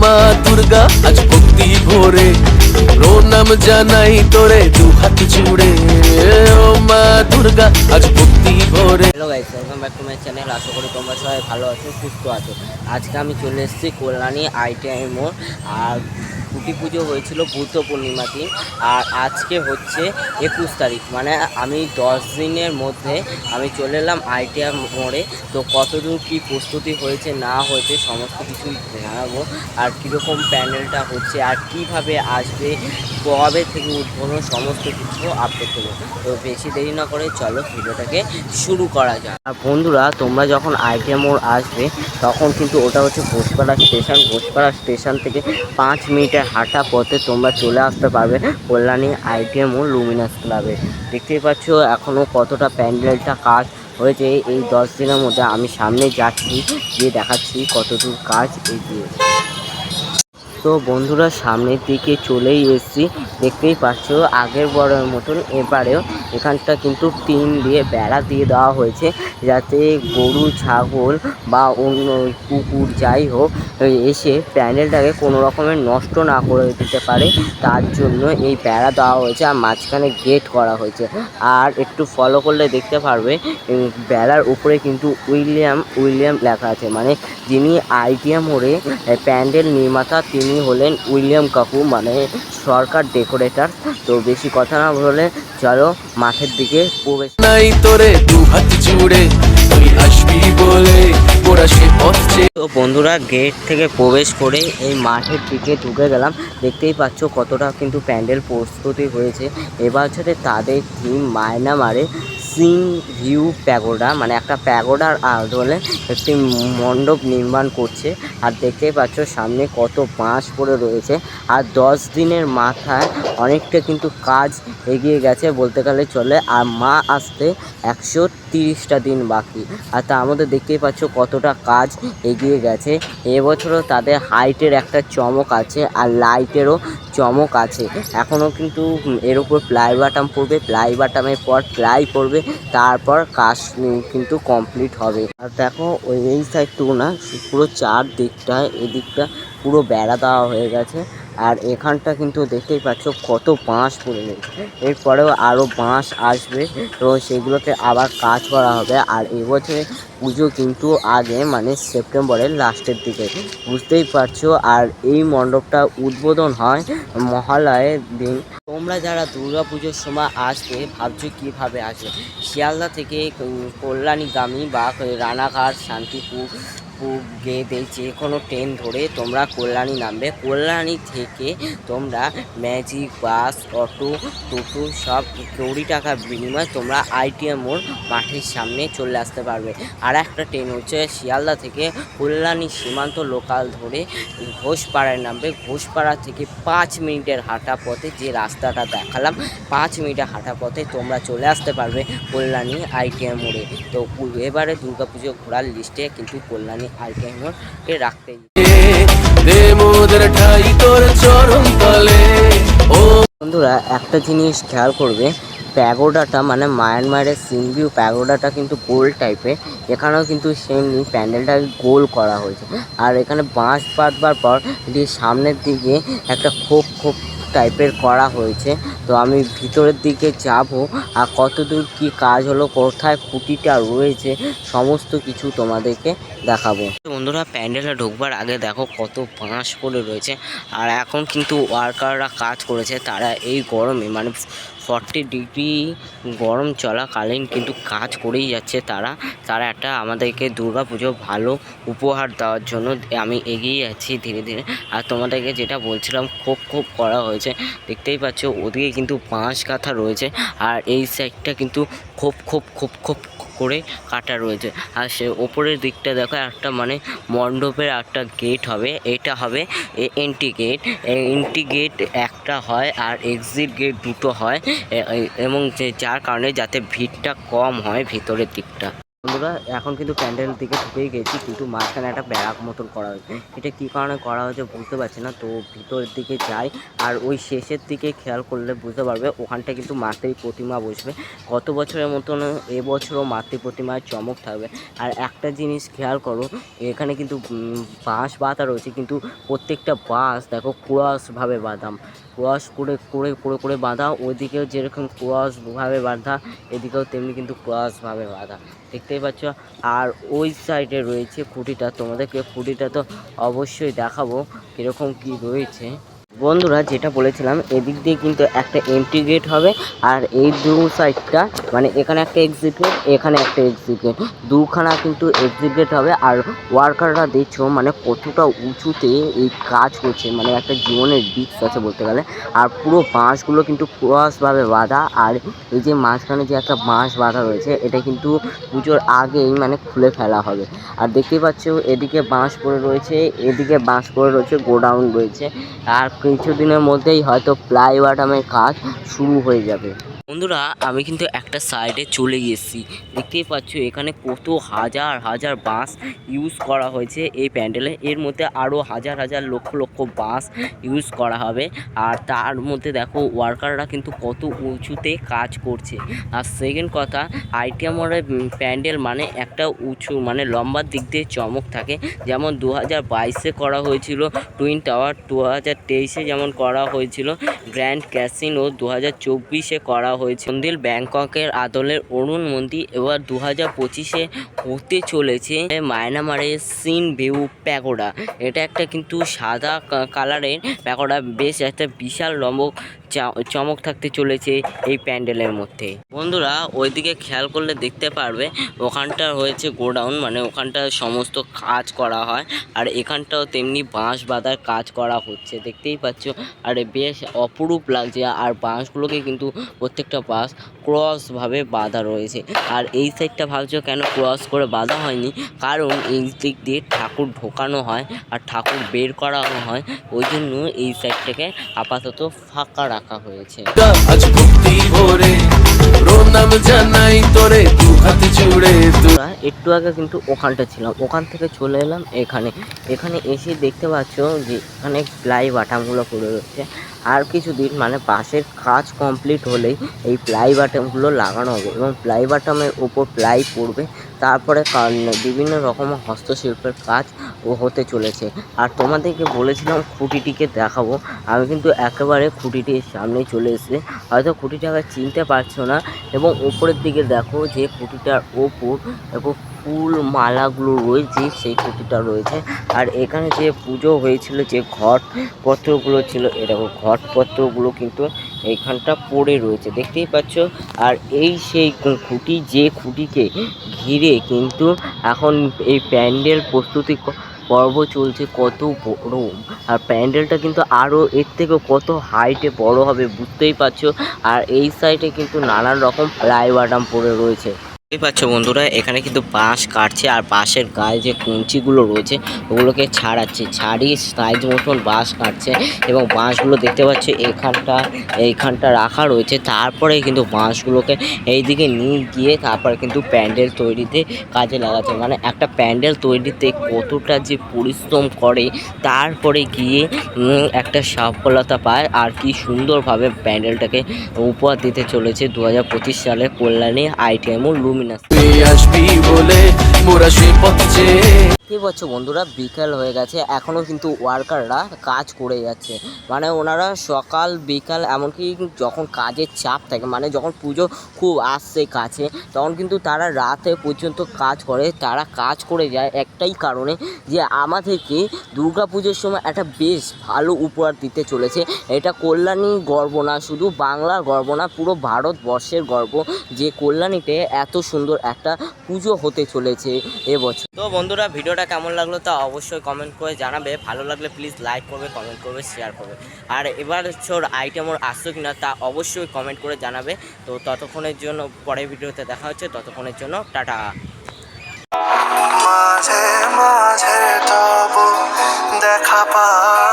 মা দুর্গা আজ ভক্তি ভরে প্রণাম জানাই তোরে, দু হাত জুড়ে ও মা দুর্গা, আজ ভক্তি ভরে। Hello guys welcome back to my channel আশা করি তোমরা সবাই ভালো আছো, সুস্থ আছো। আজকে আমি চলে এসেছি কল্যাণী আইটিআই মোড়। আর কুটি পুজো হয়েছিল বুদ্ধ পূর্ণিমা দিন। আর আজকে হচ্ছে একুশ তারিখ। মানে আমি দশ দিনের মধ্যে আমি চলে এলাম আইটিআই মোড়ে। তো কতদূর কী প্রস্তুতি হয়েছে, না হয়েছে, সমস্ত কিছুই জানাব। আর কীরকম প্যান্ডেলটা হচ্ছে, আর কীভাবে আসবে কবে থেকে উদ্বোধন সমস্ত কিছু আপডেট দেবো তো বেশি দেরি না করে চলো ভিডিওটাকে শুরু করা যাক। আর বন্ধুরা, তোমরা যখন আইটিএম মোড় আসবে, তখন কিন্তু ওটা হচ্ছে ঘোষপাড়া স্টেশন। ঘোষপাড়া স্টেশন থেকে পাঁচ মিনিটের হাঁটা পথে তোমরা চলে আসতে পারবে কল্যাণী আইটিএম মোড় লুমিনাস ক্লাবে দেখতেই পাচ্ছ এখনও কতটা প্যান্ডেলটা কাজ হয়েছে এই দশ দিনের মধ্যে। আমি সামনে যাচ্ছি, গিয়ে দেখাচ্ছি কতদূর কাজ এগিয়ে। তো বন্ধুরা সামনের দিকে চলেই এসছি। দেখতেই পাচ্ছ আগের বড়ের মতন এবারেও এখানটা কিন্তু টিন দিয়ে বেড়া দিয়ে দেওয়া হয়েছে যাতে গরু, ছাগল বা অন্য কুকুর যাই হোক, এসে প্যান্ডেলটাকে কোনো রকমের নষ্ট না করে দিতে পারে। তার জন্য এই বেড়া দেওয়া হয়েছে আর মাঝখানে গেট করা হয়েছে। আর একটু ফলো করলে দেখতে পারবে বেড়ার উপরে কিন্তু উইলিয়াম উইলিয়াম লেখা আছে। মানে যিনি আইটিএম মোড়ে প্যান্ডেল নির্মাতা, তিনি হলেন উইলিয়াম কাকু মানে সরকার ডেকোরেটর তো বেশি কথা না বলে চলো মাঠের দিকে প্রবেশ নাই তোরে দু হাত জুড়ে তুই আসবি বলে ওরা সে পথছে তো বন্ধুরা গেট থেকে প্রবেশ করে এই মাঠের দিকে ঢুকে গেলাম। দেখতেই পাচ্ছ কতটা কিন্তু প্যান্ডেল প্রস্তুতি হয়েছে। এবার হচ্ছে তাদের থিম মায়না মারে। সিং ভিউ প্যাগোডা মানে একটা প্যাগোডার আদলে একটি মণ্ডপ নির্মাণ করছে। আর দেখতেই পাচ্ছ সামনে কত বাঁশ পড়ে রয়েছে। আর দশ দিনের মাথায় অনেকটা কিন্তু কাজ এগিয়ে গেছে বলতে গেলে চলে। আর মা আসতে একশো তিরিশটা দিন বাকি। আর তার মধ্যে দেখতেই পাচ্ছ কতটা কাজ এগিয়ে গেছে। এবছরও তাদের হাইটের একটা চমক আছে, আর লাইটেরও চমক আছে। এখনও কিন্তু এর উপর প্লাই বাটাম পড়বে প্লাই বাটামের পর প্লাই পড়বে, তারপর কাজ কিন্তু কমপ্লিট হবে। আর দেখো, ওই এই সাইডটুকু না, পুরো চার দিকটা এদিকটা পুরো বেড়া দেওয়া হয়ে গেছে। আর এখানটা কিন্তু দেখতেই পাচ্ছ কত বাঁশ পড়ে রয়েছে। এরপরেও আরও বাঁশ আসবে, তো সেগুলোকে আবার কাজ করা হবে। আর এবছরে পুজো কিন্তু আগে মানে সেপ্টেম্বরের লাস্টের দিকে। বুঝতেই পারছ, আর এই মণ্ডপটা উদ্বোধন হয় মহালয়ের দিন। তোমরা যারা দুর্গা পুজোর সময় আসবে, ভাবছ কীভাবে আসবে? শিয়ালদা থেকে কল্যাণীগামী বা রানাঘাট, শান্তিপুর পুর গেদে যে কোনো ট্রেন ধরে তোমরা কল্যাণী নামবে। কল্যাণী থেকে তোমরা ম্যাজিক বাস অটো টোটো সব কুড়ি টাকার বিনিময়ে তোমরা আইটিএম মোড় মাঠের সামনে চলে আসতে পারবে। আর একটা ট্রেন হচ্ছে শিয়ালদা থেকে কল্যাণী সীমান্ত লোকাল ধরে ঘোষপাড়ায় নামবে। ঘোষপাড়া থেকে পাঁচ মিনিটের হাঁটা পথে যে রাস্তাটা দেখালাম, পাঁচ মিনিটের হাঁটা পথে তোমরা চলে আসতে পারবে কল্যাণী আইটিএম মোড়ে। তো এবারে দুর্গাপুজো ঘোরার লিস্টে কিন্তু কল্যাণী তলে ও বন্ধুরা, একটা জিনিস খেয়াল করবে, প্যাগোডাটা মানে মায়ানমারের সিনভিউ প্যাগোডাটা কিন্তু গোল টাইপের, এখানেও কিন্তু সেমনি প্যান্ডেলটাকে গোল করা হয়েছে। আর এখানে বাঁশ বাঁধবার পর, এটি সামনের দিকে একটা খোপ খোপ টাইপের করা হয়েছে। তো আমি ভিতরের দিকে যাব। আর কতদূর কি কাজ হলো, কোথায় খুঁটিটা রয়েছে, সমস্ত কিছু তোমাদেরকে দেখাবো। বন্ধুরা, প্যান্ডেলে ঢুকবার আগে দেখো কত বাঁশ পড়ে রয়েছে। আর এখন কিন্তু ওয়ার্কাররা কাজ করেছে, তারা এই গরমে মানে ফর্টি ডিগ্রি গরম চলাকালীন কিন্তু কাজ করেই যাচ্ছে তারা। তারা একটা আমাদেরকে দুর্গা পুজো ভালো উপহার দেওয়ার জন্য আমি এগিয়ে যাচ্ছি ধীরে ধীরে। আর তোমাদেরকে যেটা বলছিলাম, খুব খুব করা হয়েছে। দেখতেই পাচ্ছ, ওদিকে কিন্তু বাঁশ কাঁথা রয়েছে। আর এই সাইডটা কিন্তু খুব খোপ খোপ খোপ করে কাটা রয়েছে। আর সে ওপরের দিকটা দেখো, একটা মানে মণ্ডপের একটা গেট হবে, এটা হবে এন্ট্রি গেট এন্ট্রি গেট একটা হয় আর এক্সিট গেট দুটো হয় এবং যার কারণে যাতে ভিড়টা কম হয় ভিতরের দিকটা। বন্ধুরা, এখন কিন্তু প্যান্ডেল দিকে ঢুকেই গেছি, কিন্তু মাঝখানে একটা ব্যারাক মতন করা হয়েছে। এটা কী কারণে করা হয়েছে বুঝতে পারছি না, তো ভিতরের দিকে যাই, আর ওই শেষের দিকে খেয়াল করলে বুঝতে পারবে ওখানটা কিন্তু মাতৃ প্রতিমা বসবে। গত বছরের মতন এবছরও মাতৃ প্রতিমার চমক থাকবে। আর একটা জিনিস খেয়াল করো, এখানে কিন্তু বাঁশ বাঁধা রয়েছে, কিন্তু প্রত্যেকটা বাঁশ দেখো কুয়াশভাবে বাঁধাম। ক্রস করে করে করে করে বাঁধা। ওইদিকেও যেরকম ক্রসভাবে বাঁধা, এদিকেও তেমনি কিন্তু ক্রসভাবে বাঁধা। দেখতেই পাচ্ছ? আর ওই সাইডে রয়েছে খুঁটিটা। তোমাদেরকে খুঁটিটা তো অবশ্যই দেখাবো, কীরকম কি রয়েছে। বন্ধুরা, যেটা বলেছিলাম, এদিক দিয়ে কিন্তু একটা এন্ট্রি গেট হবে আর এই দু সাইডটা মানে এখানে একটা এক্সিট গেট এখানে একটা এক্সিট গেট দুখানা কিন্তু এক্সিট গেট হবে আর ওয়ার্কাররা দেখছ মানে কতটা উঁচুতে এই কাজ করছে মানে একটা জীবনের রিস্ক আছে বলতে গেলে। আর পুরো বাঁশগুলো কিন্তু ক্রসভাবে বাঁধা আর এই যে মাঝখানে যে একটা বাঁশ বাঁধা রয়েছে, এটা কিন্তু পুজোর আগেই মানে খুলে ফেলা হবে। আর দেখতেই পাচ্ছ, এদিকে বাঁশ পড়ে রয়েছে, এদিকে বাঁশ পড়ে রয়েছে, গোডাউন রয়েছে। আর কিছুদিনের মধ্যেই হয়তো প্লাই বাটামের কাজ শুরু হয়ে যাবে। বন্ধুরা, আমি কিন্তু একটা সাইডে চলে গেছি দেখতেই পাচ্ছ, এখানে কত হাজার হাজার বাঁশ ইউজ করা হয়েছে এই প্যান্ডেলে এর মধ্যে আরও হাজার হাজার লক্ষ লক্ষ বাঁশ ইউজ করা হবে। আর তার মধ্যে দেখো ওয়ার্কাররা কিন্তু কত উঁচুতে কাজ করছে। আর সেকেন্ড কথা আইটিএমরের প্যান্ডেল মানে একটা উঁচু মানে লম্বার দিক দিয়ে চমক থাকে। যেমন দু হাজার বাইশে করা হয়েছিল টুইন টাওয়ার দু হাজার তেইশে যেমন করা হয়েছিল গ্র্যান্ড ক্যাসিনো দু হাজার চব্বিশে করা হয়েছে। মন্দির ব্যাংককের আদলের অরুণ মন্দির এবার দু হাজার পঁচিশে হতে চলেছে মায়ানমারের সিন ভিউ প্যাগোডা। এটা একটা কিন্তু সাদা কালারের প্যাগোডা। বেশ একটা বিশাল লম্বক চা- চমক থাকতে চলেছে এই প্যান্ডেলের মধ্যে। বন্ধুরা, ওইদিকে খেয়াল করলে দেখতে পারবে, ওখানটা হয়েছে গোডাউন মানে ওখানটা সমস্ত কাজ করা হয়, আর এখানটাও তেমনি বাঁশ বাঁধার কাজ করা হচ্ছে। দেখতেই পাচ্ছ, আর বেশ অপরূপ লাগছে, আর বাঁশগুলোকে কিন্তু প্রত্যেকটা বাঁশ ক্রসভাবে বাঁধা রয়েছে। আর এই সাইডটা ভাবছ কেন ক্রস করে বাঁধা হয়নি? কারণ এই দিক দিয়ে ঠাকুর ঢোকানো হয়, আর ঠাকুর বের করানো হয়, ওই জন্য এই সাইডটাকে আপাতত ফাঁকা রাখা হয়েছে। আজ ভক্তি ভরে প্রণাম জানাই তোরে দু হাত জুড়ে একটু আগে কিন্তু ওখানটা ছিলাম। ওখান থেকে চলে এলাম এখানে। এখানে এসে দেখতে পাচ্ছ যে এখানে প্লাই বাটামগুলো পড়ে রয়েছে। আর কিছুদিন মানে বাঁশের কাজ কমপ্লিট হলেই এই প্লাই বাটামগুলো লাগানো হবে এবং প্লাই বাটামের ওপর প্লাই পড়বে। তারপরে বিভিন্ন রকম হস্তশিল্পের কাজ ও হতে চলেছে। আর তোমাদেরকে বলেছিলাম খুঁটিটিকে দেখাবো। আমি কিন্তু একেবারে খুঁটিটির সামনে চলে এসেছি। হয়তো খুঁটিটাকে চিনতে পারছ না এবং উপরের দিকে দেখো যে খুঁটিটার ওপর দেখো ফুল মালাগুলো রয়েছে, সেই খুঁটিটা রয়েছে। আর এখানে যে পুজো হয়েছিল, যে ঘটপত্রগুলো ছিল এরকম ঘটপত্রগুলো কিন্তু এইখানটা পড়ে রয়েছে, দেখতেই পাচ্ছ? আর এই সেই খুঁটি, যে খুঁটিকে ঘিরে কিন্তু এখন এই প্যান্ডেল প্রস্তুতি পর্ব চলছে কত বড়। আর প্যান্ডেলটা কিন্তু আরও এর থেকে কত হাইটে বড় হবে, বুঝতেই পারছ? আর এই সাইডে কিন্তু নানান রকম প্লাই বাটাম পড়ে রয়েছে। দেখতেই পাচ্ছ বন্ধুরা, এখানে কিন্তু বাঁশ কাটছে আর বাঁশের গায়ে যে কুঞ্চিগুলো রয়েছে, ওগুলোকে ছাড়াচ্ছে, ছাড়িয়ে সাইজ মতন বাঁশ কাটছে এবং বাঁশগুলো দেখতে পাচ্ছ এখানটা, এইখানটা রাখা রয়েছে। তারপরে কিন্তু বাঁশগুলোকে এইদিকে নিয়ে গিয়ে তারপরে কিন্তু প্যান্ডেল তৈরিতে কাজে লাগাচ্ছে। মানে একটা প্যান্ডেল তৈরিতে কতটা যে পরিশ্রম করে, তারপরে গিয়ে একটা সফলতা পায় আর কি সুন্দরভাবে প্যান্ডেলটাকে উপহার দিতে চলেছে। দু হাজার পঁচিশ সালে কল্যাণী আইটিএম ও লুমিনাস তুই আসবি বলে মোরা সে পথ কি বলছো বন্ধুরা, বিকাল হয়ে গেছে। এখনও কিন্তু ওয়ার্কাররা কাজ করে যাচ্ছে। মানে ওনারা সকাল, বিকাল, এমনকি যখন কাজের চাপ থাকে মানে যখন পুজো খুব আসছে কাছে, তখন কিন্তু তারা রাতে পর্যন্ত কাজ করে। তারা কাজ করে যায় একটাই কারণে যে আমাদেরকে দুর্গা পুজোর সময় একটা বেশ ভালো উপহার দিতে চলেছে। এটা কল্যাণী গর্ব না, শুধু বাংলার গর্ব না, পুরো ভারতবর্ষের গর্ব যে কল্যাণীতে এত সুন্দর একটা পুজো হতে চলেছে এবছর তো বন্ধুরা ভিডিওটা কেমন লাগল তা অবশ্যই কমেন্ট করে জানাবে। ভালো লাগলে প্লিজ লাইক করবে কমেন্ট করবে শেয়ার করবে। আর এবার ছোর আইটেম ওর আসছো কিনা তা অবশ্যই কমেন্ট করে জানাবে। তো ততক্ষণের জন্য পরের ভিডিওতে দেখা হচ্ছে, ততক্ষণের জন্য টাটা। মাঝে মাঝে দেখা পায়